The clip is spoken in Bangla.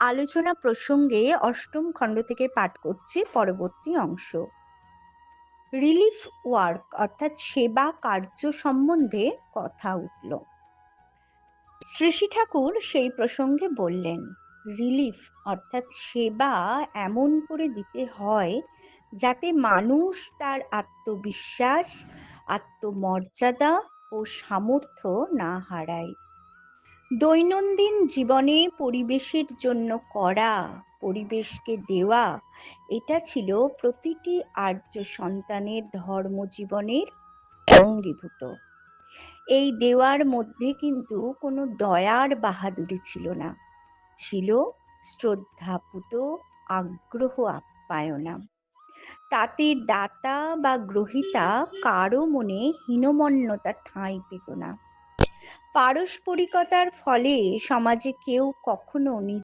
আলোচনা প্রসঙ্গে অষ্টম খণ্ড থেকে পাঠ করছি, পরবর্তী অংশ। রিলিফ ওয়ার্ক অর্থাৎ সেবা কার্য সম্বন্ধে কথা উঠল। শ্রীষী ঠাকুর সেই প্রসঙ্গে বললেন রিলিফ অর্থাৎ সেবা এমন করে দিতে হয় যাতে মানুষ তার আত্মবিশ্বাস, আত্মমর্যাদা ও সামর্থ্য না হারায়। দৈনন্দিন জীবনে পরিবেশের জন্য করা, পরিবেশকে দেওয়া, এটা ছিল প্রতিটি আর্য সন্তানের ধর্মজীবনের অঙ্গীভূত। এই দেওয়ার মধ্যে কিন্তু কোনো দয়ার বাহাদুরি ছিল না। ছিল শ্রদ্ধাপুত আগ্রহ আপ্যায়না। তাতে দাতা বা গ্রহিতা কারও মনে হীনমন্যতা ঠাঁই পেত না। পারস্পরিকতার ফলে সমাজে কেউ কখনো